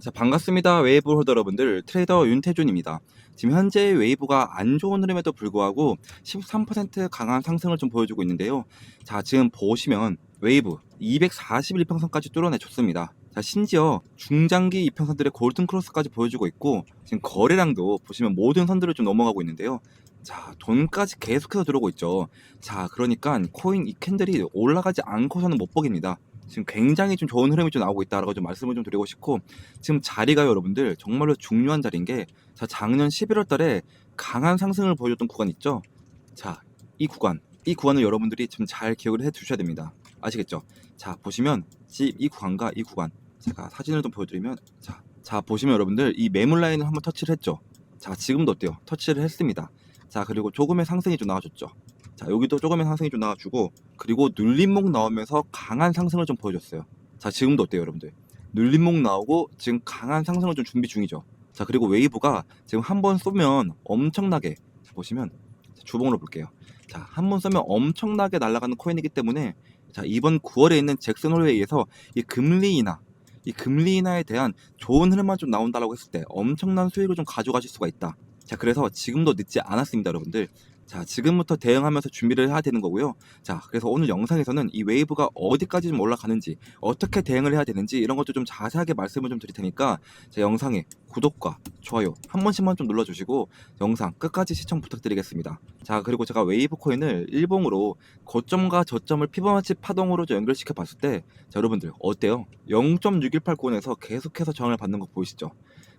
자, 반갑습니다. 웨이브 홀더 여러분들. 트레이더 윤태준입니다. 지금 현재 웨이브가 안 좋은 흐름에도 불구하고 13% 강한 상승을 좀 보여주고 있는데요. 자, 지금 보시면 웨이브 241 평선까지 뚫어내줬습니다. 자, 심지어 중장기 이평선들의 골든 크로스까지 보여주고 있고 지금 거래량도 보시면 모든 선들을 좀 넘어가고 있는데요. 자, 돈까지 계속해서 들어오고 있죠. 자, 그러니까 코인 이 캔들이 올라가지 않고서는 못 보겠니다. 지금 굉장히 좀 좋은 흐름이 좀 나오고 있다라고 좀 말씀을 좀 드리고 싶고 지금 자리가요 여러분들 정말로 중요한 자리인 게 자, 작년 11월 달에 강한 상승을 보여줬던 구간 있죠. 자, 이 구간, 이 구간을 여러분들이 좀 잘 기억을 해 두셔야 됩니다. 아시겠죠? 자, 보시면 지- 이 구간과 이 구간 제가 사진을 좀 보여드리면 자, 자 보시면 여러분들 이 매물 라인을 한번 터치를 했죠. 자, 지금도 어때요? 터치를 했습니다. 자, 그리고 조금의 상승이 좀 나와줬죠. 자, 여기도 조금의 상승이 좀 나와주고 그리고 눌림목 나오면서 강한 상승을 좀 보여줬어요. 자, 지금도 어때요, 여러분들? 눌림목 나오고 지금 강한 상승을 좀 준비 중이죠. 자, 그리고 웨이브가 지금 한 번 쏘면 엄청나게 자, 보시면 자, 주봉으로 볼게요. 자, 한 번 쏘면 엄청나게 날아가는 코인이기 때문에 자, 이번 9월에 있는 잭슨 홀웨이에서 이 금리 인하 이 금리 인하에 대한 좋은 흐름만 좀 나온다라고 했을 때 엄청난 수익을 좀 가져가실 수가 있다. 자, 그래서 지금도 늦지 않았습니다, 여러분들. 자, 지금부터 대응하면서 준비를 해야 되는 거고요. 자, 그래서 오늘 영상에서는 이 웨이브가 어디까지 좀 올라가는지, 어떻게 대응을 해야 되는지 이런 것도 좀 자세하게 말씀을 좀 드릴 테니까 제 영상에 구독과 좋아요 한 번씩만 좀 눌러주시고 영상 끝까지 시청 부탁드리겠습니다. 자, 그리고 제가 웨이브 코인을 일봉으로 고점과 저점을 피보나치 파동으로 좀 연결시켜 봤을 때, 자, 여러분들 어때요? 0.618권에서 계속해서 저항을 받는 거 보이시죠?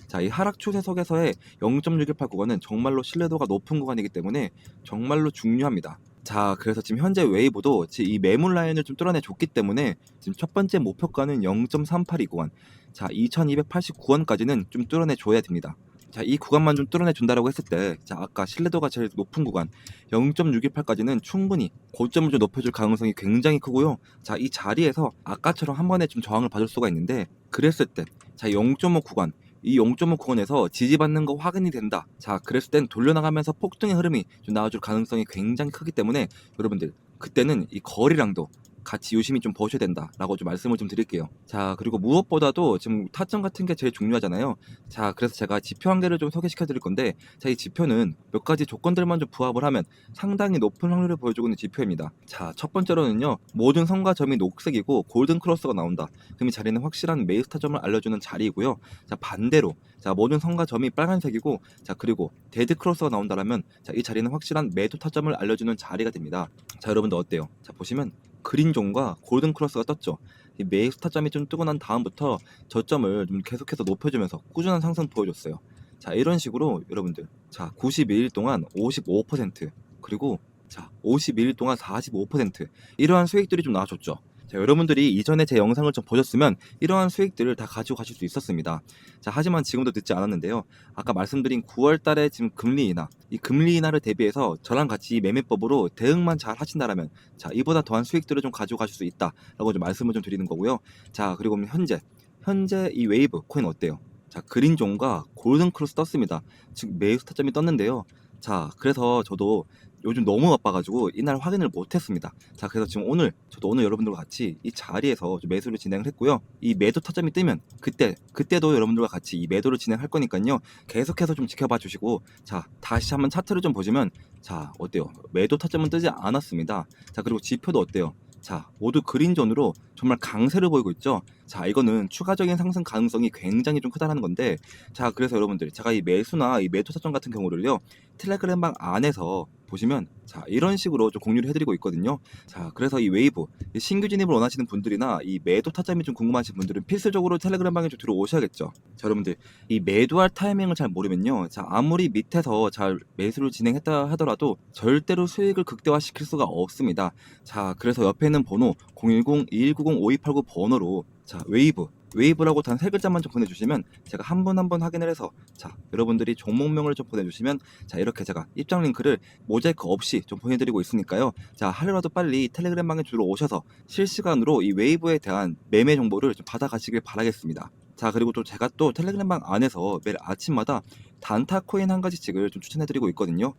자, 이 하락 추세 속에서의 0.618 구간은 정말로 신뢰도가 높은 구간이기 때문에 정말로 중요합니다. 자, 그래서 지금 현재 웨이브도 이 매물 라인을 좀 뚫어내 줬기 때문에 지금 첫 번째 목표가는 0.382 구간, 자, 2289원까지는 좀 뚫어내 줘야 됩니다. 자, 이 구간만 좀 뚫어내 준다라고 했을 때, 자, 아까 신뢰도가 제일 높은 구간 0.618까지는 충분히 고점을 좀 높여줄 가능성이 굉장히 크고요. 자, 이 자리에서 아까처럼 한 번에 좀 저항을 받을 수가 있는데, 그랬을 때, 자, 0.5 구간 이 0.5 구간에서 지지받는 거 확인이 된다. 자, 그랬을 땐 돌려나가면서 폭등의 흐름이 좀 나와줄 가능성이 굉장히 크기 때문에 여러분들 그때는 이 거리량도 같이 유심히 좀 보셔야 된다라고 좀 말씀을 좀 드릴게요. 자, 그리고 무엇보다도 지금 타점 같은 게 제일 중요하잖아요. 자, 그래서 제가 지표 한 개를 좀 소개시켜 드릴 건데, 자, 이 지표는 몇 가지 조건들만 좀 부합을 하면 상당히 높은 확률을 보여주고 있는 지표입니다. 자, 첫 번째로는요, 모든 선과 점이 녹색이고 골든 크로스가 나온다. 그럼 이 자리는 확실한 메이스 타점을 알려주는 자리이고요. 자, 반대로 자, 모든 선과 점이 빨간색이고, 자, 그리고 데드 크로스가 나온다라면, 자, 이 자리는 확실한 매도 타점을 알려주는 자리가 됩니다. 자, 여러분들 어때요? 자, 보시면 그린존과 골든 크로스가 떴죠. 이 매수 타점이 좀 뜨고 난 다음부터 저점을 좀 계속해서 높여주면서 꾸준한 상승 보여줬어요. 자, 이런 식으로 여러분들, 자, 92일 동안 55% 그리고 자, 51일 동안 45% 이러한 수익들이 좀 나와줬죠. 자, 여러분들이 이전에 제 영상을 좀 보셨으면 이러한 수익들을 다 가지고 가실 수 있었습니다. 자, 하지만 지금도 늦지 않았는데요. 아까 말씀드린 9월 달에 지금 금리 인하, 이 금리 인하를 대비해서 저랑 같이 이 매매법으로 대응만 잘 하신다라면 자, 이보다 더한 수익들을 좀 가지고 가실 수 있다라고 좀 말씀을 좀 드리는 거고요. 자, 그리고 현재 현재 이 웨이브 코인 어때요? 자, 그린존과 골든 크로스 떴습니다. 지금 매수 타점이 떴는데요. 자, 그래서 저도 요즘 너무 바빠가지고 이날 확인을 못했습니다. 자, 그래서 지금 오늘 저도 오늘 여러분들과 같이 이 자리에서 좀 매수를 진행을 했고요. 이 매도 타점이 뜨면 그때 그때도 여러분들과 같이 이 매도를 진행할 거니까요. 계속해서 좀 지켜봐 주시고 자 다시 한번 차트를 좀 보시면 자 어때요? 매도 타점은 뜨지 않았습니다. 자 그리고 지표도 어때요? 자 모두 그린존으로 정말 강세를 보이고 있죠. 자 이거는 추가적인 상승 가능성이 굉장히 좀 크다는 건데 자 그래서 여러분들 제가 이 매수나 이 매도 타점 같은 경우를요 텔레그램방 안에서 보시면 자 이런 식으로 좀 공유를 해드리고 있거든요. 자 그래서 이 웨이브 이 신규 진입을 원하시는 분들이나 이 매도 타점이 좀 궁금하신 분들은 필수적으로 텔레그램 방에 좀 들어오셔야겠죠. 자 여러분들 이 매도할 타이밍을 잘 모르면요. 자 아무리 밑에서 잘 매수를 진행했다 하더라도 절대로 수익을 극대화시킬 수가 없습니다. 자 그래서 옆에 있는 번호 010-2190-5289 번호로 자 웨이브 웨이브라고 단 세 글자만 좀 보내주시면 제가 한번한번 확인을 해서 자 여러분들이 종목명을 좀 보내주시면 자 이렇게 제가 입장 링크를 모자이크 없이 좀 보내드리고 있으니까요. 자 하루라도 빨리 텔레그램방에 들어오셔서 실시간으로 이 웨이브에 대한 매매 정보를 좀 받아가시길 바라겠습니다. 자 그리고 또 제가 또 텔레그램방 안에서 매일 아침마다 단타 코인 한 가지씩을 좀 추천해드리고 있거든요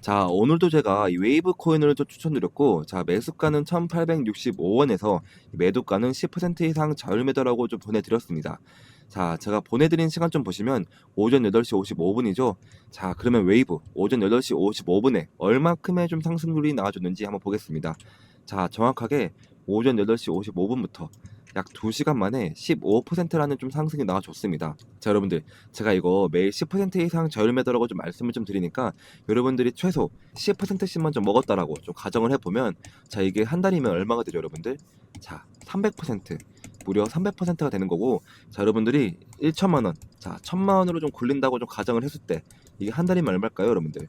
자, 오늘도 제가 이 웨이브 코인을 좀 추천드렸고, 자, 매수가는 1865원에서 매도가는 10% 이상 저율 매도라고 좀 보내드렸습니다. 자, 제가 보내드린 시간 좀 보시면 오전 8시 55분이죠. 자, 그러면 웨이브 오전 8시 55분에 얼마큼의 좀 상승률이 나와줬는지 한번 보겠습니다. 자, 정확하게 오전 8시 55분부터 약 2시간 만에 15%라는 좀 상승이 나와줬습니다. 자, 여러분들, 제가 이거 매일 10% 이상 저렴하더라고 좀 말씀을 좀 드리니까 여러분들이 최소 10%씩만 좀 먹었다라고 좀 가정을 해보면 자, 이게 한 달이면 얼마가 되죠, 여러분들? 자, 300% 무려 300%가 되는 거고 자 여러분들이 1천만 원, 자 1천만 원으로 좀 굴린다고 좀 가정을 했을 때 이게 한 달이면 얼마일까요, 여러분들?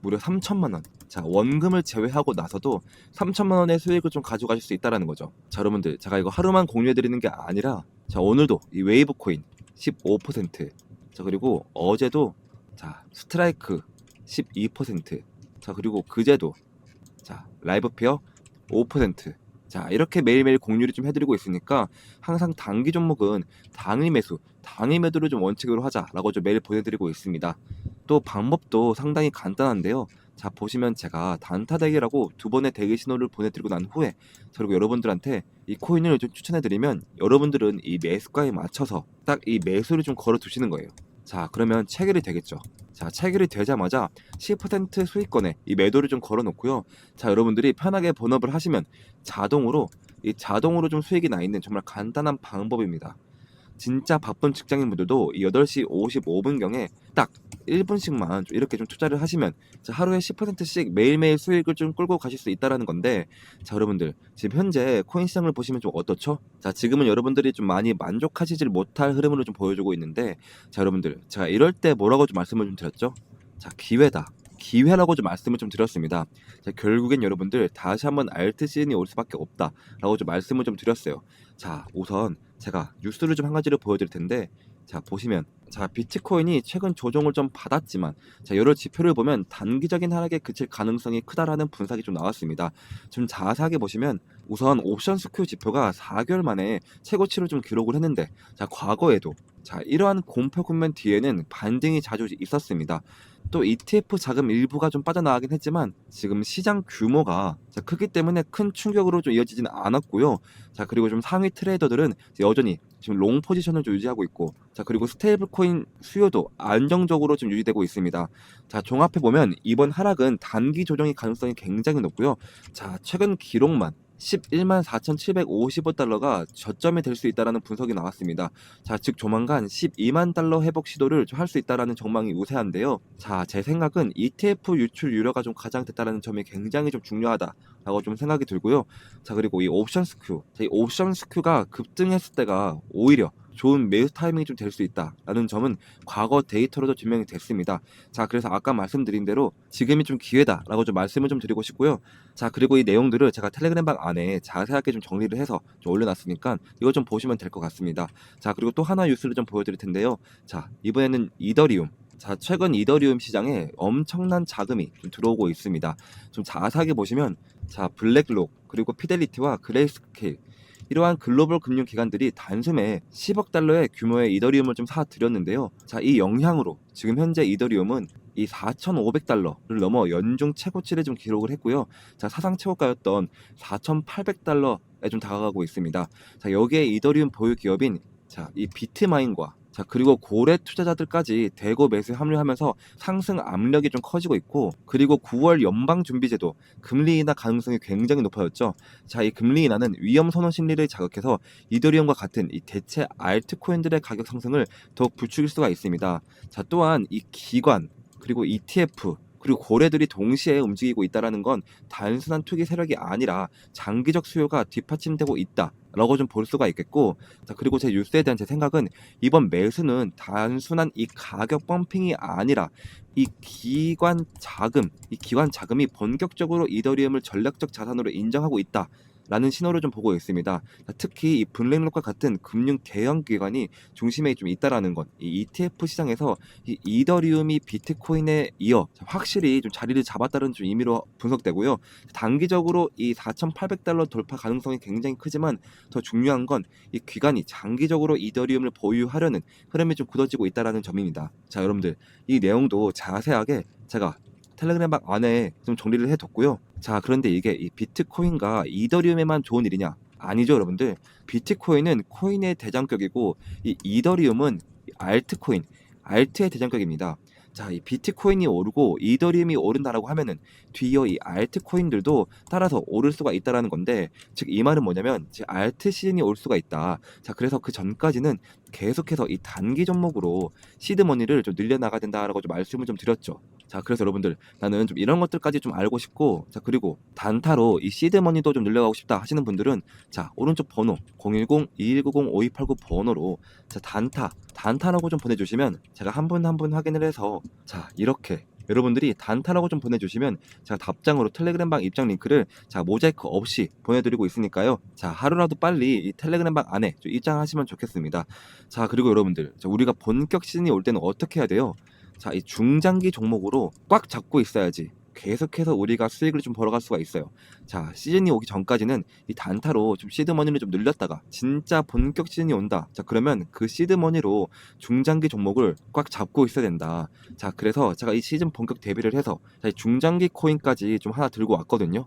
무려 3천만 원. 자 원금을 제외하고 나서도 3천만 원의 수익을 좀 가져가실 수 있다라는 거죠. 자 여러분들 제가 이거 하루만 공유해 드리는 게 아니라 자 오늘도 이 웨이브 코인 15%자 그리고 어제도 자 스트라이크 12%자 그리고 그제도 자 라이브 페어 5%. 자 이렇게 매일매일 공유를 좀 해드리고 있으니까 항상 단기 종목은 당일 매수, 당일 매도를 좀 원칙으로 하자라고 좀 매일 보내드리고 있습니다. 또 방법도 상당히 간단한데요. 자 보시면 제가 단타 대기라고 두 번의 대기 신호를 보내드리고 난 후에 그리고 여러분들한테 이 코인을 좀 추천해드리면 여러분들은 이 매수가에 맞춰서 딱 이 매수를 좀 걸어 두시는 거예요. 자 그러면 체결이 되겠죠. 자 체결이 되자마자 10% 수익권에 이 매도를 좀 걸어 놓고요. 자 여러분들이 편하게 본업을 하시면 자동으로 이 자동으로 좀 수익이 나 있는 정말 간단한 방법입니다. 진짜 바쁜 직장인분들도 이 8시 55분경에 딱 1분씩만 좀 이렇게 좀 투자를 하시면 자, 하루에 10%씩 매일매일 수익을 좀 끌고 가실 수 있다라는 건데 자 여러분들 지금 현재 코인 시장을 보시면 좀 어떻죠? 자 지금은 여러분들이 좀 많이 만족하시질 못할 흐름으로 좀 보여주고 있는데 자 여러분들 제가 이럴 때 뭐라고 좀 말씀을 좀 드렸죠? 자 기회다. 기회라고 좀 말씀을 좀 드렸습니다. 자, 결국엔 여러분들 다시 한번 알트 시즌이 올 수밖에 없다라고 좀 말씀을 좀 드렸어요. 자, 우선 제가 뉴스를 좀 한 가지를 보여드릴 텐데, 자 보시면 자 비트코인이 최근 조정을 좀 받았지만 자 여러 지표를 보면 단기적인 하락에 그칠 가능성이 크다라는 분석이 좀 나왔습니다. 좀 자세하게 보시면 우선 옵션 스큐 지표가 4개월 만에 최고치를 좀 기록을 했는데 자 과거에도 자 이러한 공포 국면 뒤에는 반등이 자주 있었습니다. 또 ETF 자금 일부가 좀 빠져나가긴 했지만 지금 시장 규모가 자, 크기 때문에 큰 충격으로 좀 이어지지는 않았고요. 자 그리고 좀 상위 트레이더들은 여전히 지금 롱 포지션을 좀 유지하고 있고 자 그리고 스테이블 코인 수요도 안정적으로 좀 유지되고 있습니다. 자 종합해 보면 이번 하락은 단기 조정의 가능성이 굉장히 높고요. 자 최근 기록만 11만 4,755 달러가 저점이 될 수 있다라는 분석이 나왔습니다. 자, 즉 조만간 12만 달러 회복 시도를 할 수 있다라는 전망이 우세한데요. 자, 제 생각은 ETF 유출 유료가 좀 가장 됐다라는 점이 굉장히 좀 중요하다라고 좀 생각이 들고요. 자, 그리고 이 옵션 스큐, 자, 이 옵션 스큐가 급등했을 때가 오히려 좋은 매수 타이밍이 좀 될 수 있다라는 점은 과거 데이터로도 증명이 됐습니다. 자, 그래서 아까 말씀드린 대로 지금이 좀 기회다라고 좀 말씀을 좀 드리고 싶고요. 자, 그리고 이 내용들을 제가 텔레그램방 안에 자세하게 좀 정리를 해서 좀 올려놨으니까 이거 좀 보시면 될 것 같습니다. 자, 그리고 또 하나 뉴스를 좀 보여드릴 텐데요. 자, 이번에는 이더리움. 자, 최근 이더리움 시장에 엄청난 자금이 좀 들어오고 있습니다. 좀 자세하게 보시면 자, 블랙록 그리고 피델리티와 그레이스케일 이러한 글로벌 금융 기관들이 단숨에 10억 달러의 규모의 이더리움을 좀 사들였는데요. 자, 이 영향으로 지금 현재 이더리움은 이 4,500달러를 넘어 연중 최고치를 좀 기록을 했고요. 자, 사상 최고가였던 4,800달러에 좀 다가가고 있습니다. 자, 여기에 이더리움 보유 기업인 자, 이 비트마인과 자 그리고 고래 투자자들까지 대거 매수에 합류하면서 상승 압력이 좀 커지고 있고 그리고 9월 연방 준비제도 금리 인하 가능성이 굉장히 높아졌죠. 자 이 금리 인하는 위험 선호 심리를 자극해서 이더리움과 같은 이 대체 알트코인들의 가격 상승을 더욱 부추길 수가 있습니다. 자 또한 이 기관 그리고 ETF 그리고 고래들이 동시에 움직이고 있다라는 건 단순한 투기 세력이 아니라 장기적 수요가 뒷받침되고 있다라고 좀 볼 수가 있겠고 자 그리고 제 뉴스에 대한 제 생각은 이번 매수는 단순한 이 가격 펌핑이 아니라 이 기관 자금 이 기관 자금이 본격적으로 이더리움을 전략적 자산으로 인정하고 있다. 라는 신호를 좀 보고 있습니다. 자, 특히 이 블랙록과 같은 금융 대형 기관이 중심에 좀 있다라는 것, 이 ETF 시장에서 이 이더리움이 비트코인에 이어 확실히 좀 자리를 잡았다는 좀 의미로 분석되고요. 단기적으로 이 4,800달러 돌파 가능성이 굉장히 크지만 더 중요한 건 이 기관이 장기적으로 이더리움을 보유하려는 흐름이 좀 굳어지고 있다라는 점입니다. 자, 여러분들 이 내용도 자세하게 제가 텔레그램 방 안에 좀 정리를 해뒀고요. 자, 그런데 이게 이 비트코인과 이더리움에만 좋은 일이냐? 아니죠, 여러분들. 비트코인은 코인의 대장격이고 이 이더리움은 알트코인, 알트의 대장격입니다. 자, 이 비트코인이 오르고 이더리움이 오른다라고 하면은 뒤이어 이 알트코인들도 따라서 오를 수가 있다라는 건데 즉 이 말은 뭐냐면 즉 알트 시즌이 올 수가 있다. 자, 그래서 그 전까지는 계속해서 이 단기 종목으로 시드 머니를 좀 늘려 나가야 된다라고 좀 말씀을 좀 드렸죠. 자, 그래서 여러분들 나는 좀 이런 것들까지 좀 알고 싶고 자, 그리고 단타로 이 시드 머니도 좀 늘려가고 싶다 하시는 분들은 자, 오른쪽 번호 010-2190-5289 번호로 자, 단타, 단타라고 좀 보내주시면 제가 한 분 한 분 확인을 해서 자, 이렇게 여러분들이 단타라고 좀 보내주시면 제가 답장으로 텔레그램방 입장 링크를 자 모자이크 없이 보내드리고 있으니까요. 자 하루라도 빨리 이 텔레그램방 안에 좀 입장하시면 좋겠습니다. 자 그리고 여러분들 자, 우리가 본격 시즌이 올 때는 어떻게 해야 돼요? 자 이 중장기 종목으로 꽉 잡고 있어야지 계속해서 우리가 수익을 좀 벌어갈 수가 있어요. 자 시즌이 오기 전까지는 이 단타로 좀 시드머니를 좀 늘렸다가 진짜 본격 시즌이 온다. 자 그러면 그 시드머니로 중장기 종목을 꽉 잡고 있어야 된다. 자 그래서 제가 이 시즌 본격 대비를 해서 자, 이 중장기 코인까지 좀 하나 들고 왔거든요.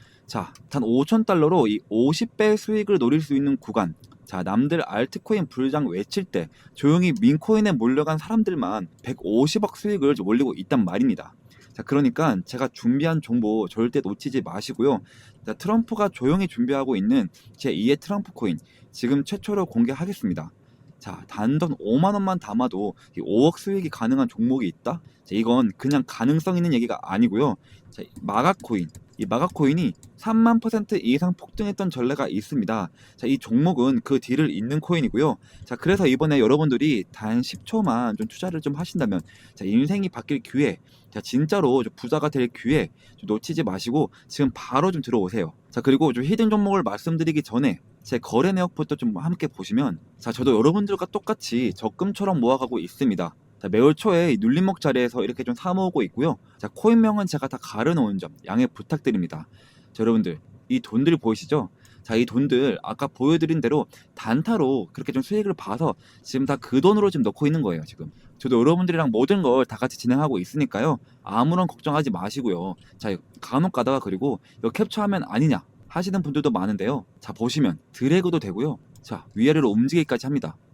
자, 단 5천 달러로 이 50배 수익을 노릴 수 있는 구간. 자, 남들 알트코인 불장 외칠 때 조용히 민코인에 몰려간 사람들만 150억 수익을 올리고 있단 말입니다. 자, 그러니까 제가 준비한 정보 절대 놓치지 마시고요. 자, 트럼프가 조용히 준비하고 있는 제 2의 트럼프 코인 지금 최초로 공개하겠습니다. 자, 단돈 5만 원만 담아도 이 5억 수익이 가능한 종목이 있다? 자, 이건 그냥 가능성 있는 얘기가 아니고요. 자, 마가코인. 이 마가코인이 3만 퍼센트 이상 폭등했던 전례가 있습니다. 자, 이 종목은 그 뒤를 잇는 코인이고요. 자, 그래서 이번에 여러분들이 단 10초만 좀 투자를 좀 하신다면, 자, 인생이 바뀔 기회, 자, 진짜로 좀 부자가 될 기회 좀 놓치지 마시고 지금 바로 좀 들어오세요. 자, 그리고 좀 히든 종목을 말씀드리기 전에 제 거래 내역부터 좀 함께 보시면, 자, 저도 여러분들과 똑같이 적금처럼 모아가고 있습니다. 자, 매월 초에 이 눌림목 자리에서 이렇게 좀 사모으고 있고요. 자, 코인명은 제가 다 가려놓은 점 양해 부탁드립니다. 자, 여러분들 이 돈들 보이시죠? 자, 이 돈들 아까 보여드린 대로 단타로 그렇게 좀 수익을 봐서 지금 다 그 돈으로 지금 넣고 있는 거예요, 지금. 저도 여러분들이랑 모든 걸 다 같이 진행하고 있으니까요. 아무런 걱정하지 마시고요. 자, 간혹 가다가 그리고 이거 캡처하면 아니냐 하시는 분들도 많은데요. 자, 보시면 드래그도 되고요. 자, 위아래로 움직이기까지 합니다.